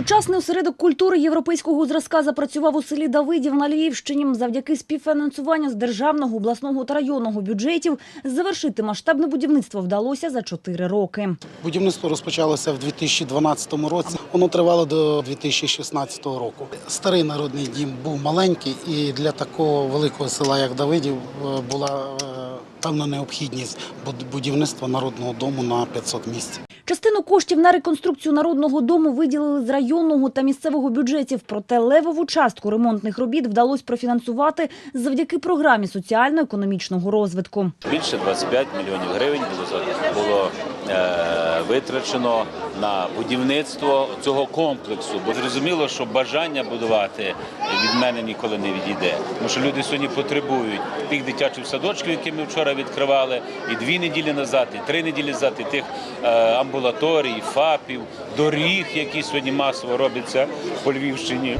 Сучасний осередок культури європейського зразка запрацював у селі Давидів на Львівщині. Завдяки співфінансуванню з державного, обласного та районного бюджетів завершити масштабне будівництво вдалося за чотири роки. Будівництво розпочалося в 2012 році. Воно тривало до 2016 року. Старий народний дім був маленький, і для такого великого села, як Давидів, е, була е, певна необхідність будівництва народного дому на 500 місць. Частину коштів на реконструкцію народного дому виділили з районного та місцевого бюджетів. Проте левову частку ремонтних робіт вдалося профінансувати завдяки програмі соціально-економічного розвитку. Більше 25 мільйонів гривень було, витрачено на будівництво цього комплексу. Бо зрозуміло, що бажання будувати від мене ніколи не відійде. Тому що люди сьогодні потребують тих дитячих садочків, які ми вчора відкривали, і дві неділі назад, і три неділі назад, і тих е, амбулаторій, ФАПів, доріг, які сьогодні масово робляться по Львівщині.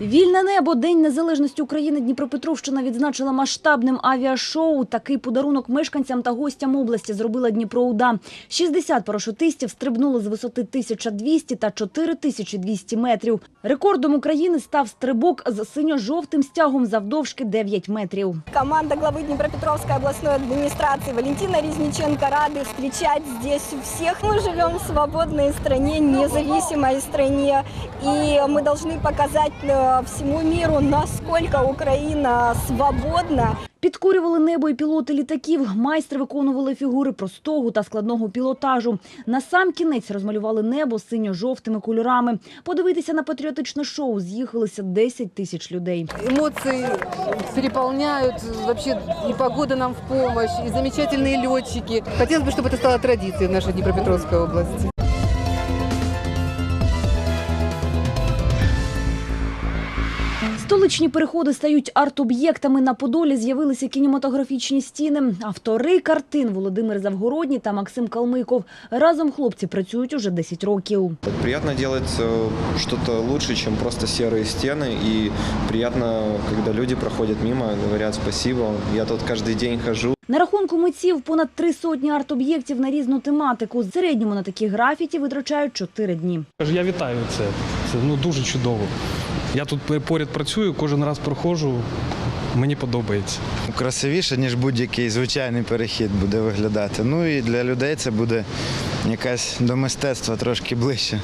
Вільне небо День незалежності України Дніпропетровщина відзначила масштабним авіашоу. Такий подарунок мешканцям та гостям області зробила Дніпроуда. 60 парашутистів стрибнули з висоти 1200 та 4200 метрів. Рекордом України став стрибок з синьо-жовтим стягом завдовжки 9 метрів. Команда главы Днепропетровской областной администрации Валентина Резниченко рады встречать здесь всех. Мы живем в свободной стране, независимой стране, и мы должны показать э, всему миру, насколько Украина свободна. Підкурювали небо і пілоти літаків. Майстри виконували фігури простого та складного пілотажу. На сам кінець розмалювали небо синьо-жовтими кольорами. Подивитися на патріотичне шоу з'їхалися 10 тисяч людей. Эмоции переполняют, вообще и погода нам в помощь, и замечательные летчики. Хотелось бы, чтобы это стало традицией в нашей Днепропетровской области. Столичні переходи стають арт-об'єктами. На Подолі з'явилися кінематографічні стіни. Автори картин Володимир Завгородній та Максим Калмиков. Разом хлопці працюють уже 10 років. Приятно делать э, что-то лучше, чем просто серые стены. И приятно, когда люди проходят мимо, говорят спасибо. Я тут каждый день хожу. На рахунку митців понад три сотні арт-об'єктів на різну тематику. В середньому на такі графіті витрачають 4 дні. Кажу, Я вітаю це. Це ну дуже чудово. Я тут поряд працюю, кожен раз проходжу. Мені подобається. красивіше, ніж будь-який звичайний перехід буде виглядати. Ну і для людей це буде якась до мистецтва трошки ближче.